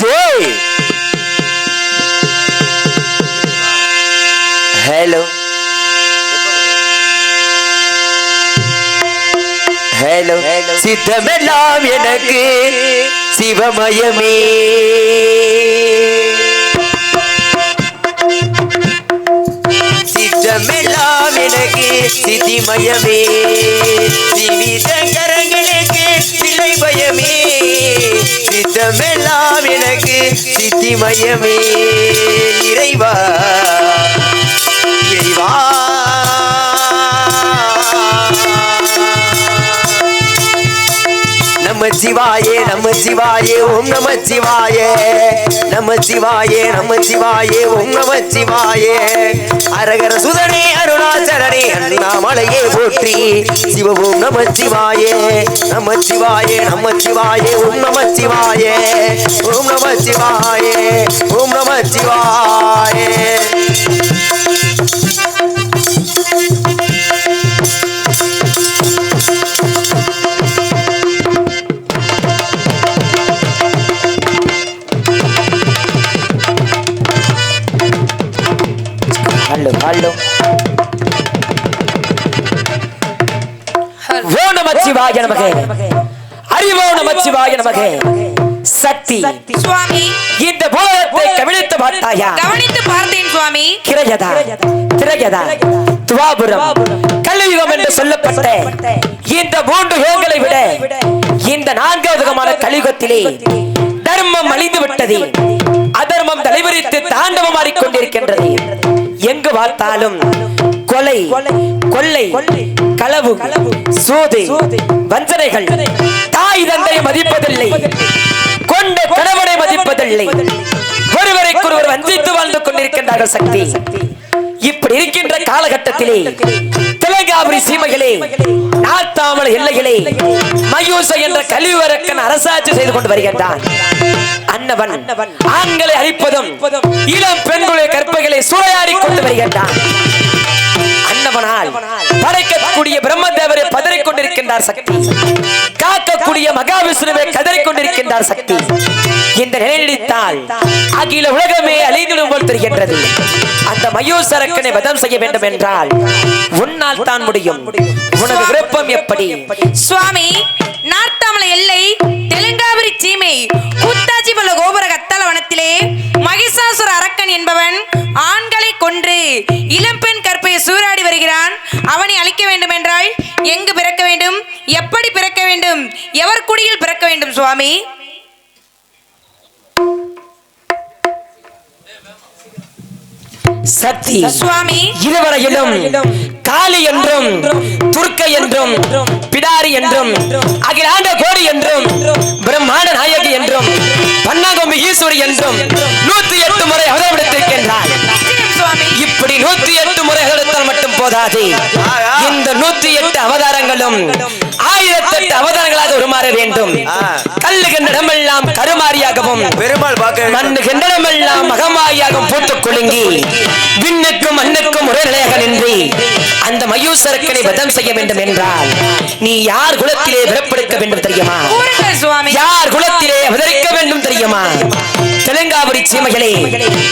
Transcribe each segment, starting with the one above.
Jai hello hello சித்தமெல்லாம் எனக்கு சிவமயமே எனக்கு சித்திமயமே. சிவிதங்கரங்களுக்கு சிலை பயமே சித்தமெல்லாம் எனக்கு சித்திமயமே. இறைவா இறைவா. நம சிவாயே நம சிவாயே ஓம் நம சிவாயே. நம சிவாயே நம சிவாயே ஓம் நம சிவாயே. அரகர சுதனே அருணாச்சலனே அண்ணாமலையே போற்றி. சிவவும் நமச்சிவாயே நமச்சிவாயே நமச்சிவாயே ஓம் நமச்சிவாயே ஓம் நமச்சிவாயே ஓம் நமச்சிவாயே. நமச்சிவாய நமகே. அறிவோ நமச்சிவாய நமகே. சக்தி. சுவாமி. இந்த போகத்தை கவிழ்த்து பார்த்தாயா? கவனித்து பார்த்தேன் சுவாமி. கிரயதா திரயதா துவாபுரம். கலியுகம் என்று சொல்லப்பட்ட இந்த மூன்று யோகங்களை விட இந்த நான்காவது விதமான கலியுகத்திலே தர்மம் அழிந்து விட்டது. அதர்மம் தலைவரித்து தாண்டவம் கொண்டிருக்கின்றது. எங்கு பார்த்தாலும் கொலை கொள்ளை களவு சூது வஞ்சனைகள் தாய் தந்தை மதிப்பதில்லை கொண்ட கணவனை மதிப்பதில்லை ஒருவரைக்கொருவர் வஞ்சித்து வாழ்ந்து கொண்டிருக்கின்றார்கள் சக்தி. இப்படி இருக்கின்ற காலகட்டத்திலே திலங்காபுரி சீமைகளே நாத்தாமல எல்லைகளே மயூச என்ற கலிவரக்கன் அரசாட்சி செய்து கொண்டு வருகின்றான். அன்னவன் ஆண்களை அழிப்பதும் இளம் பெண்களுடைய கற்பைகளை சூறையாடி கொண்டு வருகின்றான். அன்னவனால் படைக்கக்கூடிய பிரம்மதேவரை பதறிக் கொண்டிருக்கின்றார் சக்தி. காக்கக்கூடிய மகாவிஷ்ணுவை கதறிக் கொண்டிருக்கின்றார் சக்தி. இந்த நிலையடித்தால் அகில உலகமே அழிந்துடும் போல் தெரிகின்றது. அந்த மயூசரக்கனை வதம் செய்ய வேண்டும் என்றால் உன்னால் தான் முடியும். உனது விருப்பம் எப்படி? சுவாமி நார்த்தாமலை எல்லை தெலுங்காவிரி சீமை கூத்தாஜிபல கோபுர கத்தல வனத்திலே மகிஷாசுர அரக்கன் என்பவன் ஆண்களை சக்தி. சுவாமி. இதுவரையிலும் காளி என்றும் துர்க்கை என்றும் பிடாரி என்றும் அகிலாண்ட கோடி என்றும் பிரம்மாண்ட நாயகி என்றும் பன்னாகொம்பு ஈஸ்வரி என்றும் நூத்தி எட்டு முறை அவதரித்திருக்கின்றார் இப்படி நூத்தி எட்டு முறை அவதரித்தால் மட்டும் போதாது. இந்த நூத்தி எட்டு அவதாரங்களும் ஆயிரத்தெட்டு அவதாரங்களாக உருமாற வேண்டும். கல்லு கிண்ணடமெல்லாம் கருமாரியாகவும் பெருமாள் பார்க்க மண்ணு கிண்டனமெல்லாம் மகமாயாகும் பூத்துக் குலுங்கி விண்ணுக்கும் மண்ணுக்கும் ஒரே நிலையாக நின்று அந்த மயூசரக்கனை வதம் செய்ய வேண்டும் என்றால் நீ யார் குலத்திலே பிறப்பெடுக்க வேண்டும் தெரியுமா? யார் குலத்திலே அவதரிக்க வேண்டும் தெரியுமா? தெலுங்காபுரி சீமைகளே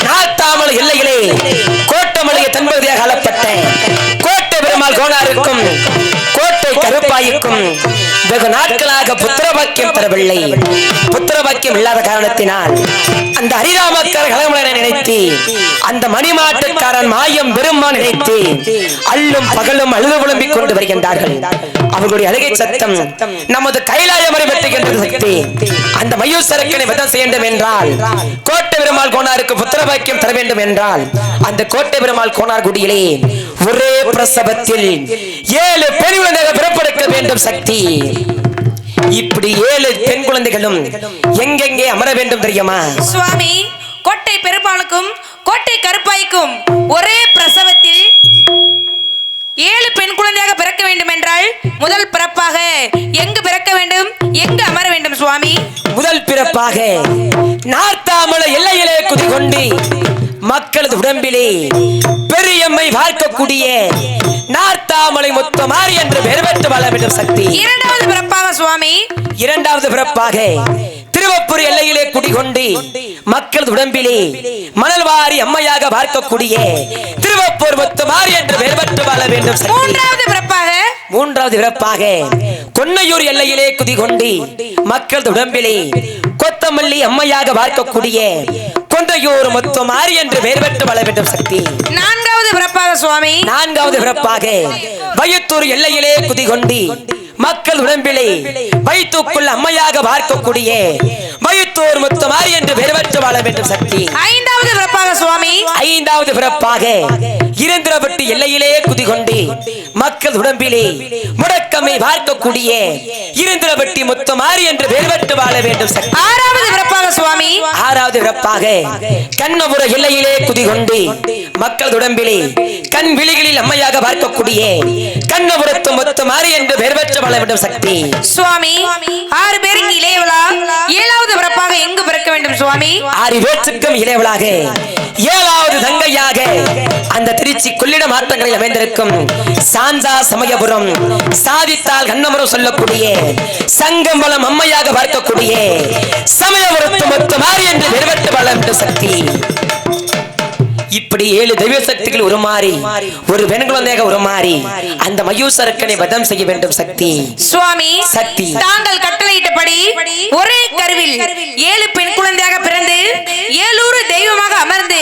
நாத்தாமல் எல்லைகளே கோட்டமலைய தன்பகுதியாக ஆளப்பட்ட கோட்டை பெருமாள் கோணாருக்கும் கோட்டை கருப்பாய்க்கும் வெகு நாட்களாக புத்திர பாக்கியம் தரவில்லை புத்திர பாக்கியம் இல்லாத காரணத்தினால் அந்த ஹரிராமக்கார கலமலனை நினைத்து அந்த மணிமாட்டுக்காரன் மாயம் பெருமான் நினைத்து அல்லும் பகலும் அழுது புலம்பிக் கொண்டு வருகின்றார்கள். அவர்களுடைய அழுகை சத்தம் நமது கைலாய மறை பெற்றுகின்றது சக்தி அந்த மயூசரக்கனை வதம் செய்ய வேண்டும் என்றால் கோட்டை பெருமாள் கோனாருக்கு புத்திர பாக்கியம் தர வேண்டும் என்றால் அந்த கோட்டை பெருமாள் கோனார் குடியிலே ஒரே பிரசவத்தில் ஏழு பெண் குழந்தைகள் பிறப்பெடுக்க வேண்டும் சக்தி. இப்படி ஏழு பெண் குழந்தைகளும் எங்கெங்கே அமர வேண்டும் தெரியுமா? சுவாமி கோட்டை பெருமாளுக்கும் கோட்டை கருப்பாய்க்கும் ஒரே பிரசவத்தில் ஏழு பெண் குழந்தையாக பிறக்க வேண்டும் என்றால் முதல் பிறப்பாக எங்கு பிறக்க வேண்டும்? எங்கு அமர வேண்டும் சுவாமி? முதல் பிறப்பாக நார்த்தாமல எல்லையிலே குதிகொண்டு மக்களது உடம்பிலே பெரியம்மை பார்க்கக்கூடிய நார்த்தாமலை மொத்தமாரி என்று வாழ வேண்டும் சக்தி. இரண்டாவது பிறப்பாக சுவாமி? இரண்டாவது பிறப்பாக திருவப்பூர் எல்லையிலே குடிகொண்டு மக்கள் உடம்பிலே மணல் வாரி அம்மையாக பார்க்கக்கூடிய திருவப்பூர் முத்துமாரி என்று பெயர் பெற்று வாழ வேண்டும். மூன்றாவது பிறப்பாக? மூன்றாவது பிறப்பாக கொன்னையூர் எல்லையிலே குதிகொண்டு மக்கள் உடம்பிலே கொத்தமல்லி அம்மையாக பார்க்கக்கூடிய கொன்றையூர் முத்துமாரி என்று பெயர் பெற்று வாழ வேண்டும் சக்தி. நான்காவது பிறப்பாக சுவாமி? நான்காவது பிறப்பாக வயத்தூர் எல்லையிலே குதிகொண்டு மக்கள் உடம்பிலே வயிற்றுக்குள் அம்மையாக பார்க்கக்கூடிய வயிற்றூர் முத்தமாரி என்று பெயர் பெற்று வாழ வேண்டும் சக்தி. ஐந்தாவது பிறப்பாக சுவாமி. ஐந்தாவது பிறப்பாக இருந்திரப்பட்டு எல்லையிலே குதிகொண்டு மக்கள் உடம்பிலே முடக்கமை பார்க்கக்கூடிய இருந்திரப்பட்டி முத்தமாரி என்று பெயர் பெற்று வாழ வேண்டும் சக்தி. ஆறாவது பிறப்பாக சுவாமி. ஆறாவது பிறப்பாக கண்ணபுர எல்லையிலே குதிகொண்டு மக்கள் உடம்பிலே கண் விழிகளில் அம்மையாக பார்க்கக்கூடிய கண்ணபுரத்து மொத்த மாறி என்று பெயர் வேண்டும் சக்தி. சுவாமி ஆறு பேருக்கு இளையவளா ஏழாவது பிறப்பாக எங்கு பிறக்க வேண்டும் சுவாமி? ஆறு பேச்சுக்கும் இளையவளாக ஏழாவது தங்கையாக. அந்த திருச்சி கொள்ளிட மாற்றங்களில் அமைந்திருக்கும் சாந்தா சமயபுரம் சாதித்தால் கண்ணபுரம் சொல்லக்கூடிய சங்கம்பலம் அம்மையாக பார்க்கக்கூடிய சமயபுரத்து மொத்த மாறி என்று வாழ வேண்டும் சக்தி. இப்படி ஏழு தெய்வ சக்திகள் உருமாறி ஒரு பெண் குழந்தையாக உருமாறி அந்த மயூசரக்கனை வதம் செய்ய வேண்டும் சக்தி சுவாமி சக்தி. தாங்கள் கட்டளையிட்டபடி ஒரே கருவில் ஏழு பெண் குழந்தையாக பிறந்து ஏழூறு தெய்வமாக அமர்ந்து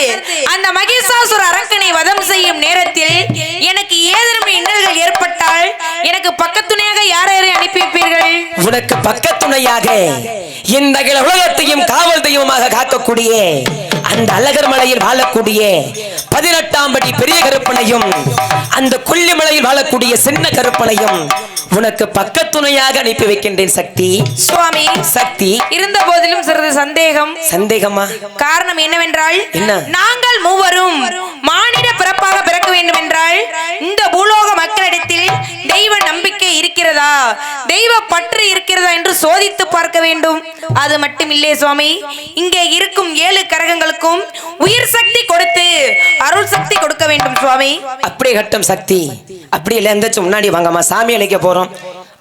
அந்த மகிஷாசுர அரக்கனை வதம் செய்யும் நேரத்தில் எனக்கு ஏதேனும் இன்னல்கள் ஏற்பட்டால் எனக்கு பக்கத்துணையாக யார் யாரை அனுப்பி வைப்பீர்கள் உனக்கு பக்கத்துணையாக இந்த உலகத்தையும் காவல் தெய்வமாக காக்கக்கூடிய அந்த அழகர் மலையில் வாழக்கூடிய பதினெட்டாம் படி பெரிய கருப்பனையும் அந்த கொல்லிமலையில் வாழக்கூடிய சின்ன கருப்பனையும் உனக்கு பக்கத்துணையாக அனுப்பி வைக்கின்றேன் சக்தி. சுவாமி சக்தி. இருந்த போதிலும் சிறிது சந்தேகம். சந்தேகமா? காரணம் என்னவென்றால் என்ன? நாங்கள் மூவரும் மானிட பிறப்பாக பிறக்க வேண்டும் என்றால் இந்த பூலோக மக்களிடத்தில் தெய்வ நம்பிக்கை இருக்கிறதா? தெய்வ பற்று இருக்கிறதா என்று சோதித்து பார்க்க வேண்டும். அது மட்டும் இல்லையே சுவாமி. இங்கே இருக்கும் ஏழு கரகங்களுக்கும் உயிர் சக்தி கொடுத்து அருள் சக்தி கொடுக்க வேண்டும் சுவாமி. அப்படியே கட்டும் சக்தி. அப்படி இல்லை எந்திரிச்சு முன்னாடி வாங்கம்மா. சாமி அழைக்க போறோம்.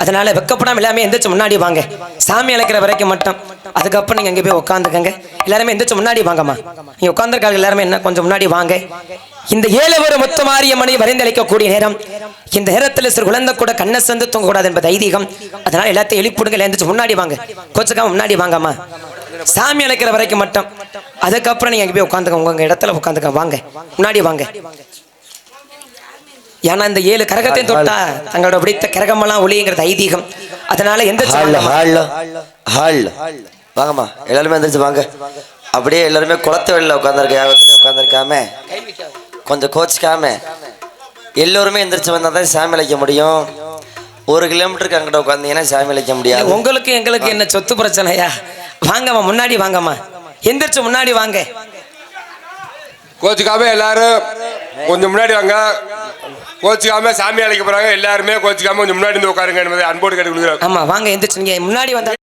அதனால வெக்கப்படாம எல்லாமே எந்திரிச்சு முன்னாடி வாங்க. சாமி அழைக்கிற வரைக்கும் மட்டும். அதுக்கப்புறம் நீங்க அங்கே போய் உட்காந்துக்கங்க எல்லாருமே எந்திரிச்சு முன்னாடி வாங்கம்மா. நீங்க உட்காந்துருக்காங்க எல்லாருமே என்ன கொஞ்சம் முன்னாடி வாங்க. இந்த ஏழு ஒரு மொத்த மாரியம்மனை வரைந்தளிக்கக்கூடிய நேரம். இந்த நேரத்தில் சிறு குழந்தை கூட கண்ணை சந்து தூங்கக்கூடாது என்பது ஐதீகம். அதனால எல்லாத்தையும் எழுப்பிடுங்க எந்திரிச்சு முன்னாடி வாங்க. கோச்சுக்காம முன்னாடி வாங்கம்மா சாமி அழைக்கிற வரைக்கும் மட்டும். அதுக்கப்புறம் நீங்க அங்கே போய் உட்காந்துக்க உங்க இடத்துல உட்காந்துக்க வாங்க. முன்னாடி வாங்க. ஏன்னா இந்த ஏழு கரகத்தை தொட்டா தங்களோட பிடித்த கரகமெல்லாம் ஒளிங்கிறது ஐதீகம். அதனால எந்த வாங்கம்மா. எல்லாருமே எந்திரிச்சு வாங்க. அப்படியே எல்லாருமே குளத்து வெளியில் உட்காந்துருக்க யாகத்துல உட்காந்துருக்காம கொஞ்சம் கோச்சிக்காம எல்லோருமே எந்திரிச்சு வந்தால் தான் சாமி அழைக்க முடியும். ஒரு கிலோமீட்டருக்கு அங்கிட்ட உட்காந்தீங்கன்னா சாமி அழைக்க முடியாது. உங்களுக்கு எங்களுக்கு என்ன சொத்து பிரச்சனையா? வாங்கம்மா முன்னாடி வாங்கம்மா. எந்திரிச்சு முன்னாடி வாங்க. கோச்சிக்காம எல்லாரும் கொஞ்சம் முன்னாடி வாங்க. கோச்சிக்காம சாமி அழைக்க போறாங்க. எல்லாருமே கோச்சிக்காம கொஞ்சம் முன்னாடி வந்து உட்காருங்க என்பதை அன்போடு கேட்டுக்கொள்கிறோம். ஆமா வாங்க எந்திரிச்சு. நீங்க முன்னாடி வந்தா